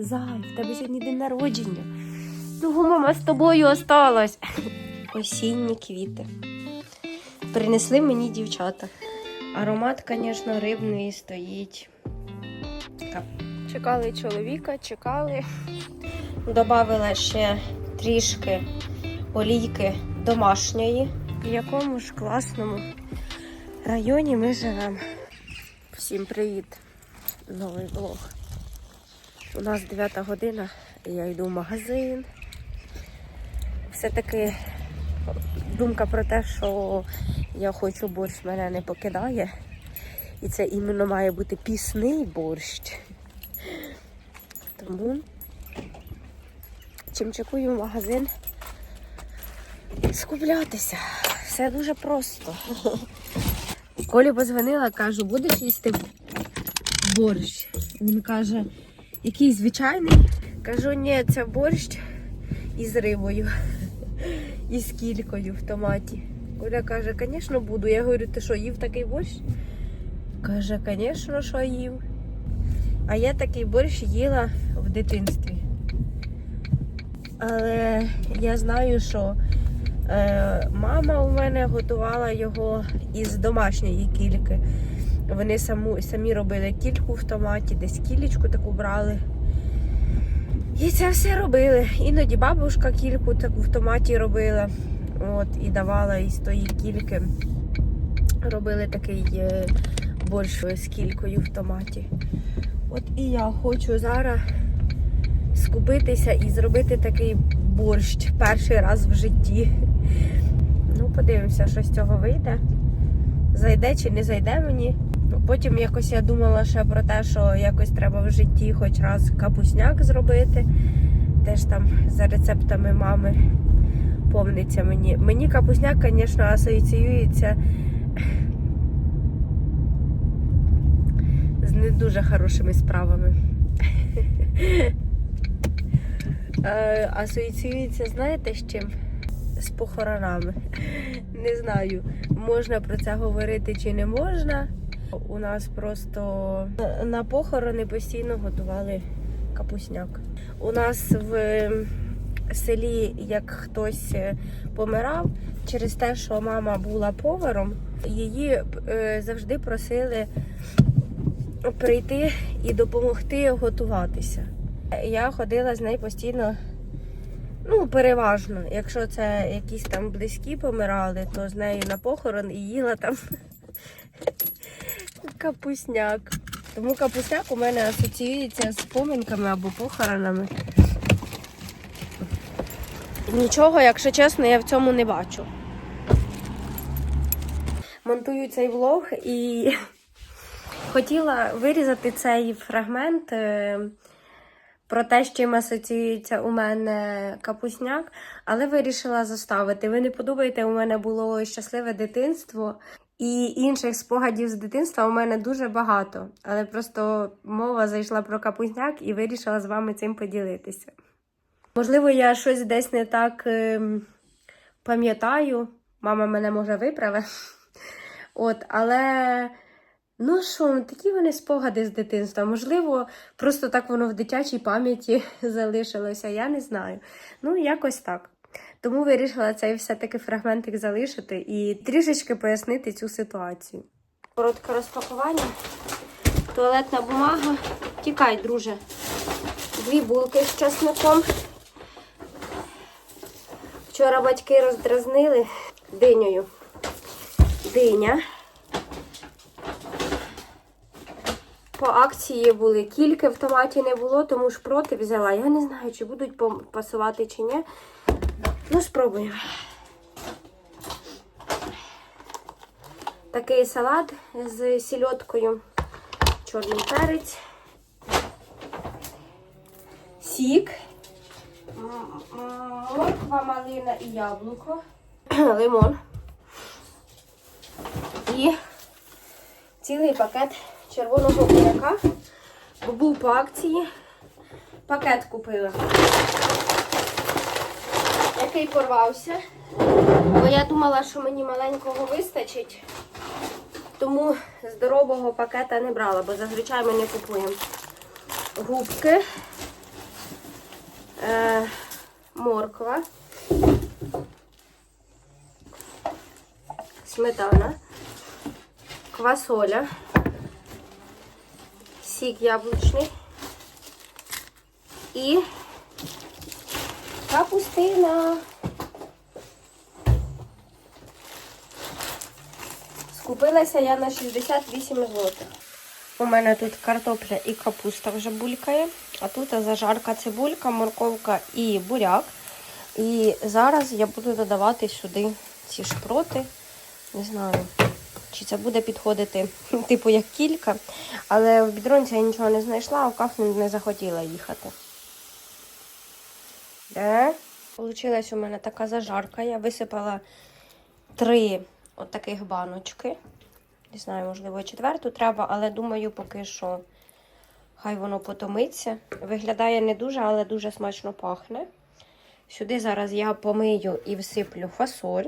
Зай, в тебе сьогодні день народження. Того мама з тобою осталась. Осінні квіти. Принесли мені дівчата. Аромат, звісно, рибний стоїть. Так. Чекали чоловіка, чекали. Добавила ще трішки олійки домашньої. В якому ж класному районі ми живемо. Всім привіт! Новий влог. У нас 9 година, я йду в магазин. Все-таки думка про те, що я хочу борщ, мене не покидає. І це іменно має бути пісний борщ. Тому чимчикую в магазин скуплятися. Все дуже просто. Колі позвонила, кажу, будеш їсти борщ? Він каже, який звичайний? Кажу, ні, це борщ із рибою. І з кількою в томаті. Коля каже, звісно, буду. Я говорю, ти що, їв такий борщ? Каже, звісно, що їв. А я такий борщ їла в дитинстві. Але я знаю, що е, мама у мене готувала його із домашньої кільки. Вони саму, самі робили кільку в томаті, десь кілечку таку брали. І це все робили. Іноді бабушка кільку таку в томаті робила. От, і давала із тої кільки. Робили такий е, борщ з кількою в томаті. От і я хочу зараз скупитися і зробити такий борщ перший раз в житті. Ну, подивимося, що з цього вийде. Зайде чи не зайде мені. Потім якось я думала ще про те, що якось треба в житті хоч раз капусняк зробити. Теж там за рецептами мами помниться мені. Мені капусняк, звісно, асоціюється з не дуже хорошими справами. Е, Асоціюється, знаєте, з чим? З похоронами. Не знаю, можна про це говорити чи не можна. У нас просто на похорони постійно готували капусняк. У нас в селі, як хтось е, помирав, через те, що мама була поваром, її е, завжди просили прийти і допомогти готуватися. Я ходила з нею постійно, ну, переважно. Якщо це якісь там близькі помирали, то з нею на похорон і їла там капусняк. Тому капусняк у мене асоціюється з поминками або похоронами. Нічого, якщо чесно, я в цьому не бачу. Монтую цей влог і хотіла вирізати цей фрагмент е, про те, з чим асоціюється у мене капусняк, але вирішила заставити. Ви не подумайте, у мене було щасливе дитинство. І інших спогадів з дитинства у мене дуже багато, але просто мова зайшла про капусняк і вирішила з вами цим поділитися. Можливо, я щось десь не так ем, пам'ятаю, мама мене може виправе. От, але ну що, такі вони спогади з дитинства. Можливо, просто так воно в дитячій пам'яті залишилося, я не знаю. Ну, якось так. Тому вирішила цей все-таки фрагментик залишити і трішечки пояснити цю ситуацію. Коротке розпакування. Туалетна бумага. Тікай, друже. Дві булки з часником. Вчора батьки роздразнили динею. Диня. По акції були. Кільки в томаті не було, тому ж проти взяла. Я не знаю, чи будуть пасувати чи ні. Ну, спробуємо. Такий салат з сільоткою, чорний перець, сік, морква, малина і яблуко, лимон. І цілий пакет червоного буряка, бо був по акції. Пакет купила який порвався. Бо я думала, що мені маленького вистачить. Тому здорового пакета не брала, бо зазвичай ми не купуємо. Губки е, морква, сметана, квасоля, сік яблучний і капустина. Скупилася я на 68 злотих. У мене тут картопля і капуста вже булькає, а тут зажарка цибулька, морковка і буряк. І зараз я буду додавати сюди ці шпроти. Не знаю, чи це буде підходити, типу, як кілька. Але в бідронці я нічого не знайшла, а в кафе не захотіла їхати. Де? Получилась у мене така зажарка. Я висипала три от таких баночки. Не знаю, можливо, четверту треба, але думаю, поки що хай воно потомиться. Виглядає не дуже, але дуже смачно пахне. Сюди зараз я помию і всиплю фасоль.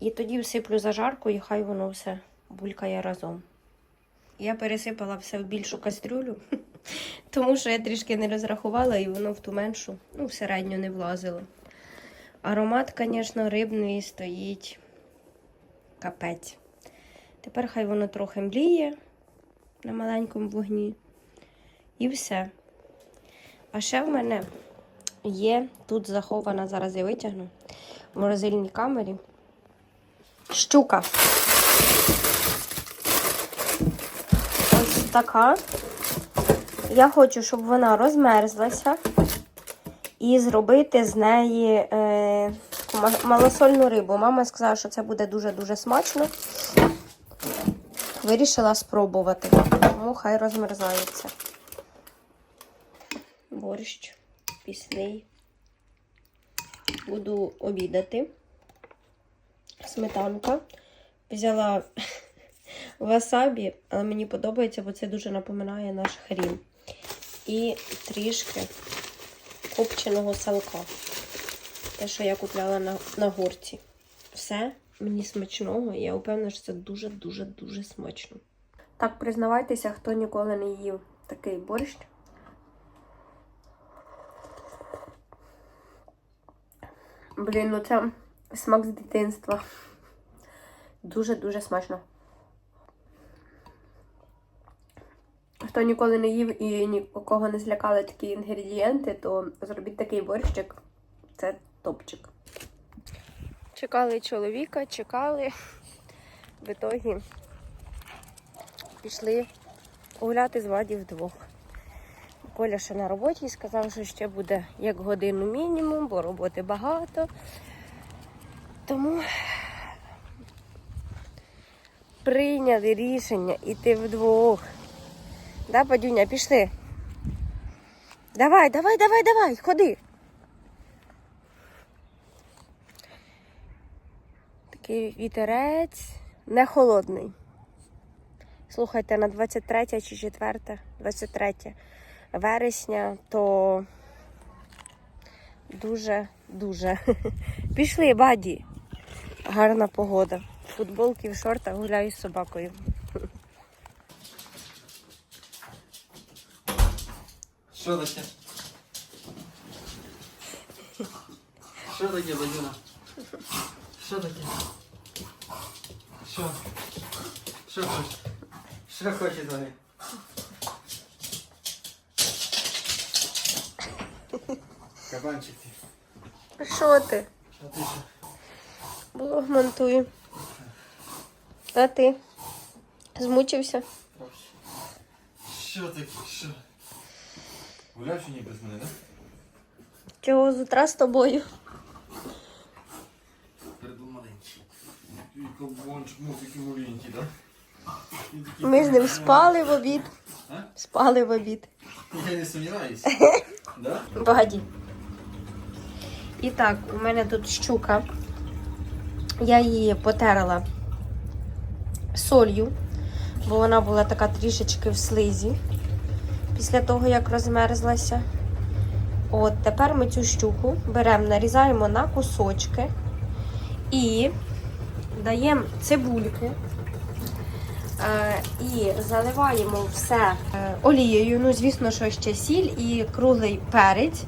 І тоді всиплю зажарку, і хай воно все булькає разом. Я пересипала все в більшу кастрюлю, тому що я трішки не розрахувала, і воно в ту меншу, ну, в середню не влазило. Аромат, звісно, рибної стоїть капець. Тепер хай воно трохи мліє на маленькому вогні. І все. А ще в мене є тут захована, зараз я витягну в морозильній камері. Щука. Ось така. Я хочу, щоб вона розмерзлася і зробити з неї е, малосольну рибу. Мама сказала, що це буде дуже-дуже смачно. Вирішила спробувати, тому хай розмерзається. Борщ пісний. Буду обідати. Сметанка. Взяла васабі, але мені подобається, бо це дуже напоминає наш хрін. І трішки копченого салка. Те, що я купляла на, на горці. Все мені смачного, я впевнена, що це дуже-дуже-дуже смачно. Так, признавайтеся, хто ніколи не їв такий борщ. Блін, ну це смак з дитинства. Дуже-дуже смачно. Хто ніколи не їв і нікого не злякали такі інгредієнти, то зробіть такий борщик. Це топчик. Чекали чоловіка, чекали. В ітогі пішли гуляти з Ваді вдвох. Коля ще на роботі і сказав, що ще буде як годину мінімум, бо роботи багато. Тому прийняли рішення йти вдвох. Да, Падюня, пішли. Давай, давай, давай, давай, ходи. Такий вітерець не холодний. Слухайте, на 23 чи 4, 23 вересня, то дуже-дуже. Пішли, баді. Гарна погода. В футболки, в шортах гуляю з собакою. Що таке? Що таке, Вадюна? Що таке? Що? Що хочеш? Що хочеш, Ваня? Кабанчик ти. Що ти? А ти що? Блог монтую. А ти? Змучився? Що таке? Що? Гуляв чи ні без мене, так? Чого з утра з тобою? Придумав маленький. І кабанчик, такий маленький, так? Ми з ним спали в обід. А? Спали в обід. Я не сумніваюсь. Да? Багаді. І так, у мене тут щука. Я її потерла солью, бо вона була така трішечки в слизі після того, як розмерзлася. От, тепер ми цю щуку беремо, нарізаємо на кусочки і даємо цибульки. Е, і заливаємо все е, олією. Ну, звісно, що ще сіль і круглий перець.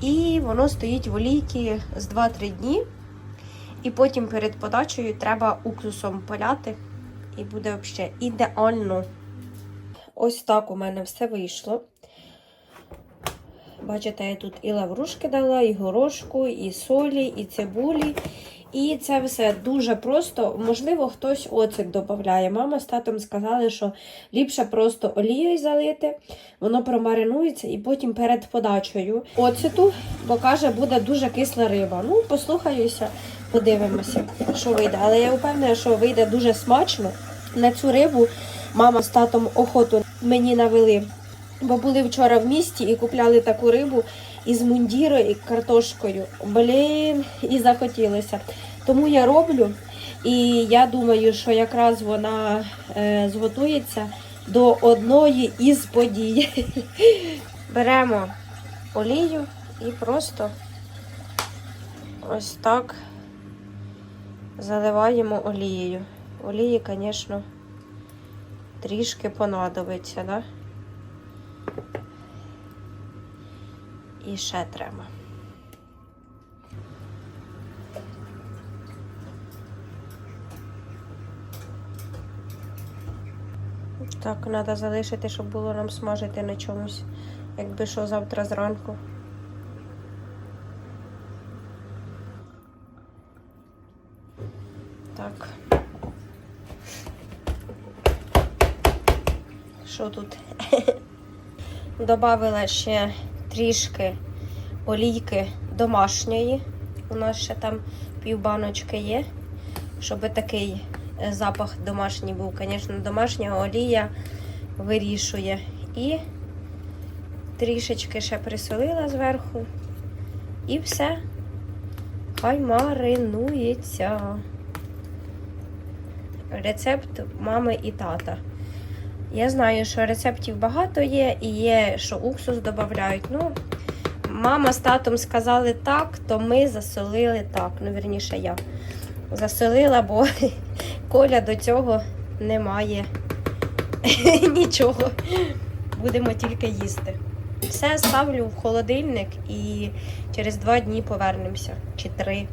І воно стоїть в олійці з 2-3 дні. І потім перед подачею треба уксусом поляти. І буде взагалі ідеально. Ось так у мене все вийшло. Бачите, я тут і лаврушки дала, і горошку, і солі, і цибулі. І це все дуже просто. Можливо, хтось оцет додає. Мама з татом сказали, що ліпше просто олією залити, воно промаринується і потім перед подачею оцету, бо каже, буде дуже кисла риба. Ну, послухаюся, подивимося, що вийде. Але я впевнена, що вийде дуже смачно. На цю рибу мама з татом охоту мені навели. Бо були вчора в місті і купляли таку рибу із мундірою і картошкою. Блін, і захотілося. Тому я роблю. І я думаю, що якраз вона е, зготується до одної із подій. Беремо олію і просто ось так заливаємо олією. Олії, звісно, трішки понадобиться, да? І ще треба. Так, треба залишити, щоб було нам смажити на чомусь, якби що завтра зранку. Так. Що тут? Добавила ще трішки олійки домашньої. У нас ще там півбаночки є, щоб такий е, запах домашній був. Звісно, домашня олія вирішує. І трішечки ще присолила зверху. І все. Хай маринується. Рецепт мами і тата. Я знаю, що рецептів багато є, і є, що уксус додають. Ну, мама з татом сказали так, то ми засолили так. Ну, вірніше, я засолила, бо Коля до цього не має нічого. Будемо тільки їсти. Все ставлю в холодильник і через два дні повернемося. Чи три.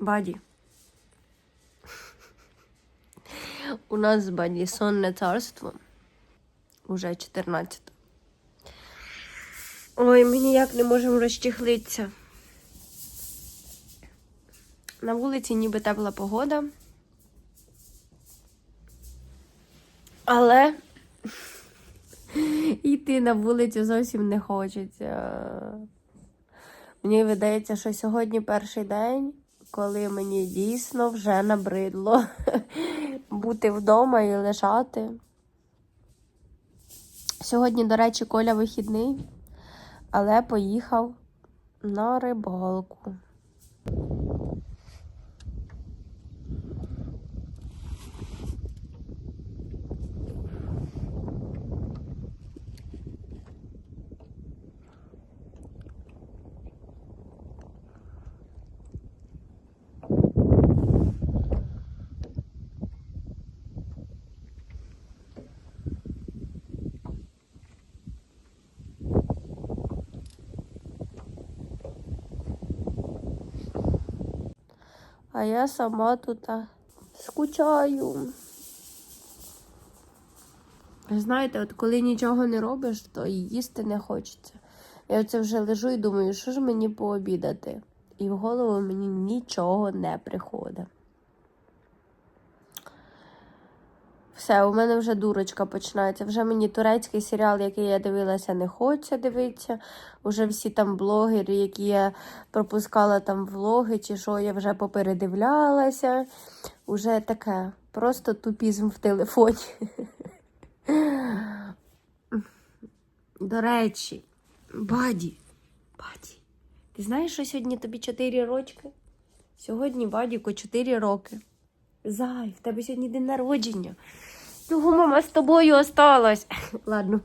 Баді. У нас з Баді сонне царство. Уже 14. Ой, ми ніяк не можемо розчехлитися. На вулиці ніби тепла погода. Але йти на вулицю зовсім не хочеться. Мені видається, що сьогодні перший день, коли мені дійсно вже набридло бути вдома і лежати. Сьогодні, до речі, Коля вихідний, але поїхав на рибалку. А я сама тут скучаю. Знаєте, от коли нічого не робиш, то їсти не хочеться. Я оце вже лежу і думаю, що ж мені пообідати? І в голову мені нічого не приходить. Все, у мене вже дурочка починається. Вже мені турецький серіал, який я дивилася, не хочеться дивитися. Уже всі там блогери, які я пропускала там влоги, чи що, я вже попередивлялася. Уже таке, просто тупізм в телефоні. До речі, Баді, Баді, ти знаєш, що сьогодні тобі 4 рочки? Сьогодні Бадіку 4 роки. Зай, в тебе сьогодні день народження. Чого мама з тобою осталась? Ладно.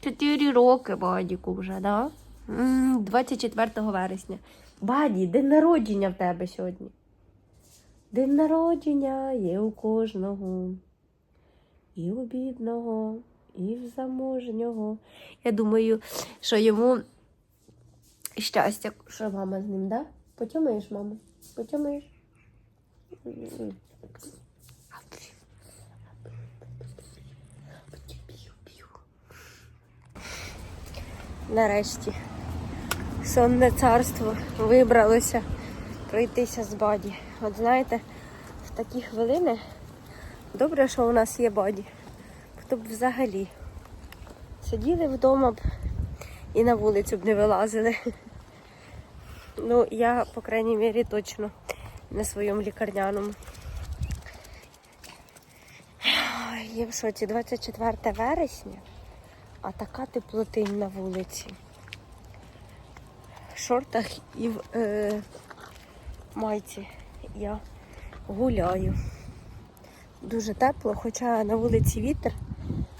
Чотири роки Бадіку вже, да? 24 вересня. Баді, день народження в тебе сьогодні. День народження є у кожного. І у бідного, і в заможнього. Я думаю, що йому щастя, що мама з ним, да? Потьомаєш, мама? Потьомаєш? Нарешті сонне царство вибралося пройтися з баді. От знаєте, в такі хвилини добре, що у нас є баді. Хто б взагалі сиділи вдома б і на вулицю б не вилазили. Ну, я, по крайній мірі, точно на своєму лікарняному. Я в шоці, 24 вересня, а така теплотинь на вулиці. В шортах і в е, майці я гуляю. Дуже тепло, хоча на вулиці вітер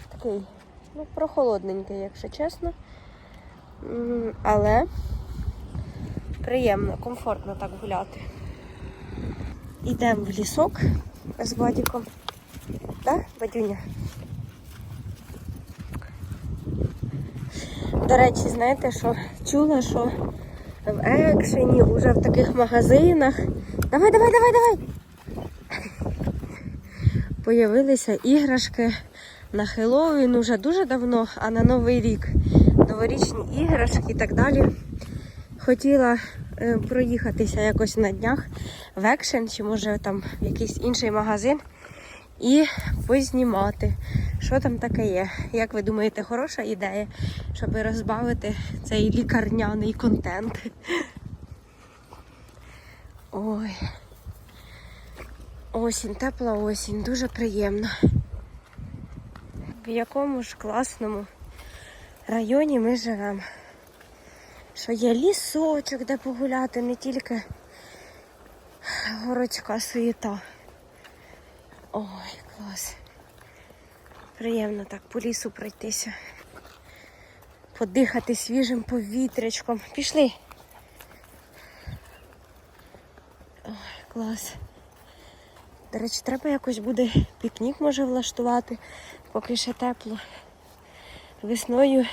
такий, ну, прохолодненький, якщо чесно. Але приємно, комфортно так гуляти. Йдемо в лісок з Бадіком. Так, Бадюня? До речі, знаєте, що чула, що в екшені, уже в таких магазинах. Давай, давай, давай, давай! Появилися іграшки на Хеллоуін уже дуже давно, а на Новий рік. Новорічні іграшки і так далі. Хотіла е, проїхатися якось на днях в екшен, чи може там в якийсь інший магазин і познімати, що там таке є. Як ви думаєте, хороша ідея, щоб розбавити цей лікарняний контент? Ой. Осінь, тепла осінь, дуже приємно. В якому ж класному районі ми живемо. Що є лісочок, де погуляти, не тільки городська суєта. Ой, клас. Приємно так по лісу пройтися. Подихати свіжим повітрячком. Пішли. Ой, клас. До речі, треба якось буде пікнік може влаштувати, поки ще тепло. Весною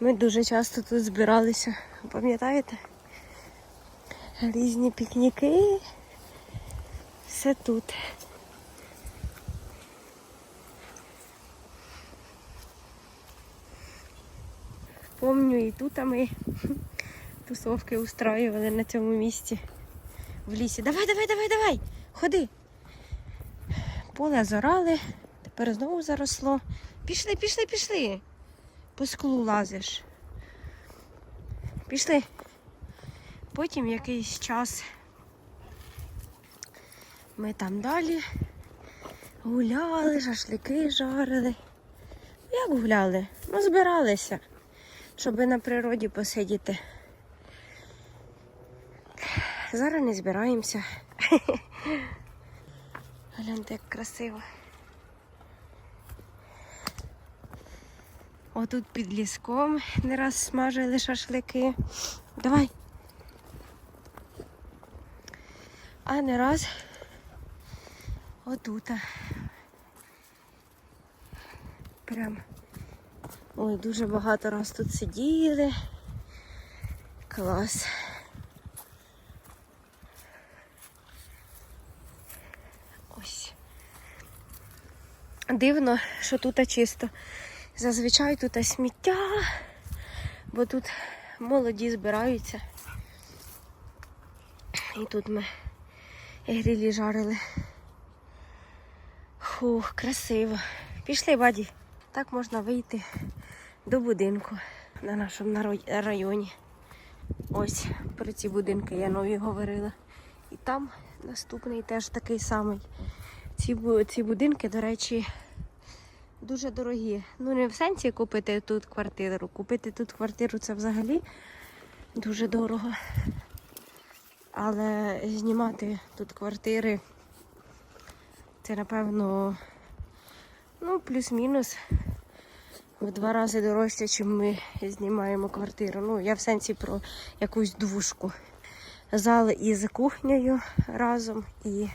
ми дуже часто тут збиралися. Пам'ятаєте? Різні пікніки. Все тут. Помню, і тут ми тусовки устраювали на цьому місці в лісі. Давай, давай, давай, давай! Ходи. Поле зорали, тепер знову заросло. Пішли, пішли, пішли. По склу лазиш. Пішли. Потім якийсь час ми там далі гуляли, шашлики жарили. Як гуляли? Ну, збиралися, щоб на природі посидіти. Зараз не збираємося. Гляньте, як красиво. Отут під ліском не раз смажили шашлики. Давай. А не раз отута. Прям. Ой, дуже багато раз тут сиділи. Клас. Ось. Дивно, що тут чисто. Зазвичай тут сміття, бо тут молоді збираються. І тут ми грілі жарили. Фух, красиво. Пішли, баді. Так можна вийти до будинку на нашому районі. Ось про ці будинки я нові говорила. І там наступний теж такий самий. Ці, ці будинки, до речі, дуже дорогі. Ну, не в сенсі купити тут квартиру. Купити тут квартиру це взагалі дуже дорого. Але знімати тут квартири це, напевно, ну, плюс-мінус в два рази дорожче, ніж ми знімаємо квартиру. Ну, я в сенсі про якусь двушку. Зал із кухнею разом і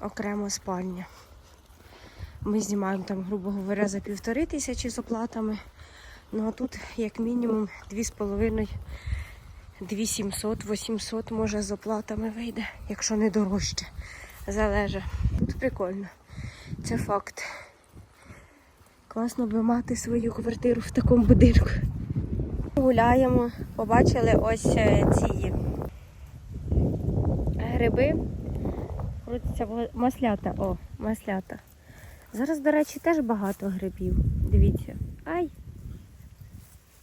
окремо спальня. Ми знімаємо там, грубо говоря, за півтори тисячі з оплатами. Ну а тут як мінімум 2,5 2700, 800 може з оплатами вийде, якщо не дорожче. Залежить. Тут прикольно. Це факт. Класно би мати свою квартиру в такому будинку. Гуляємо, побачили ось е, ці гриби. Крутиться во- маслята. О, маслята. Зараз, до речі, теж багато грибів. Дивіться. Ай!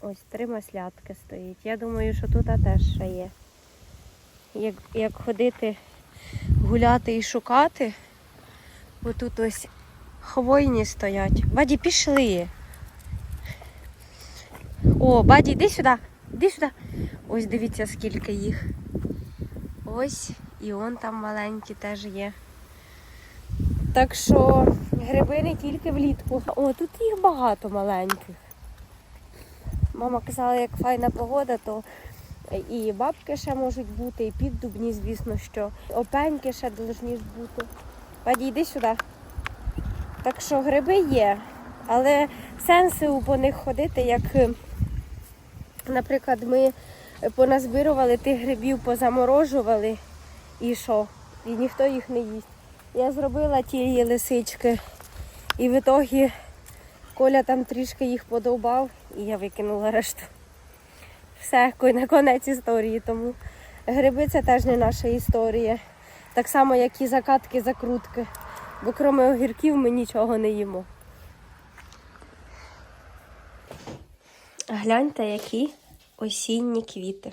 Ось три маслятки стоїть. Я думаю, що тут теж ще є. Як, як ходити, гуляти і шукати, бо тут ось хвойні стоять. Баді, пішли. О, баді, іди сюди, іди сюди. Ось дивіться, скільки їх. Ось і он там маленькі теж є. Так що гриби не тільки влітку. О, тут їх багато маленьких. Мама казала, як файна погода, то і бабки ще можуть бути, і піддубні, звісно, що. Опеньки ще должні бути. Паді, йди сюди. Так що гриби є, але сенсу по них ходити, як, е, наприклад, ми поназбирували тих грибів, позаморожували і що? І ніхто їх не їсть. Я зробила ті лисички, і в ітогі Коля там трішки їх подовбав, і я викинула решту. Все, на конець історії. Тому гриби це теж не наша історія. Так само, як і закатки, закрутки. Бо крім огірків ми нічого не їмо. Гляньте, які осінні квіти.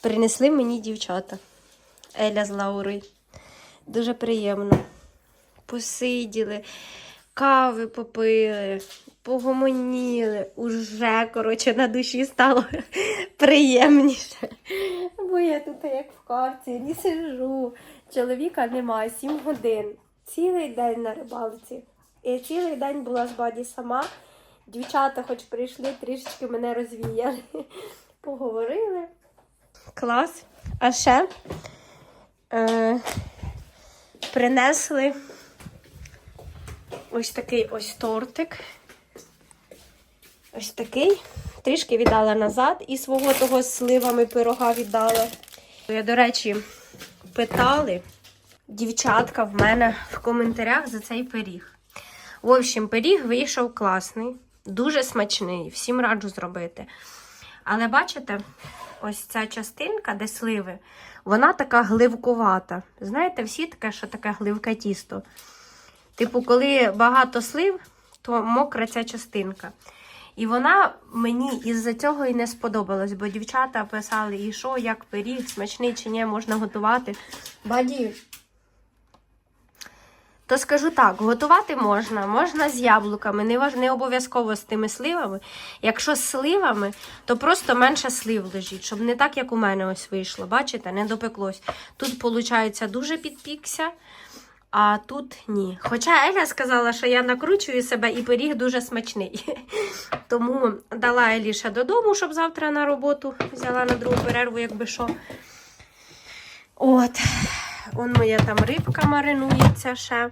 Принесли мені дівчата. Еля з Лаурою. Дуже приємно. Посиділи, кави попили, погомоніли. Уже, коротше, на душі стало приємніше. Бо я тут як в карцері сижу. Чоловіка немає 7 годин. Цілий день на рибалці. І цілий день була з баді сама. Дівчата, хоч прийшли, трішечки мене розвіяли. Поговорили. Клас. А ще е, принесли ось такий ось тортик. Ось такий. Трішки віддала назад і свого того сливами пирога віддала. Я, до речі, питали дівчатка в мене в коментарях за цей пиріг. В общем, пиріг вийшов класний, дуже смачний, всім раджу зробити. Але бачите, ось ця частинка, де сливи, вона така гливкувата. Знаєте, всі таке, що таке гливке тісто. Типу, коли багато слив, то мокра ця частинка. І вона мені із-за цього і не сподобалась, бо дівчата писали, і що, як пиріг, смачний чи ні, можна готувати. Баді. То скажу так, готувати можна, можна з яблуками, не, не обов'язково з тими сливами. Якщо з сливами, то просто менше слив лежить, щоб не так, як у мене ось вийшло. Бачите, не допеклось. Тут, виходить, дуже підпікся, а тут ні. Хоча Еля сказала, що я накручую себе і пиріг дуже смачний. Тому дала Елі ще додому, щоб завтра на роботу взяла на другу перерву, якби що. От, он моя там рибка маринується ще.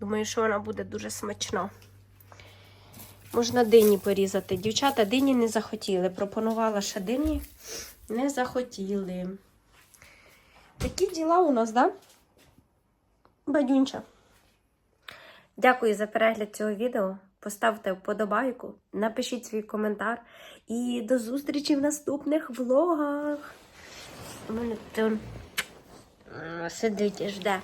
Думаю, що вона буде дуже смачна. Можна дині порізати. Дівчата дині не захотіли. Пропонувала ще дині. Не захотіли. Такі діла у нас, да? Бадюнча. Дякую за перегляд цього відео. Поставте вподобайку, напишіть свій коментар. І до зустрічі в наступних влогах. У мене тут сидить і жде.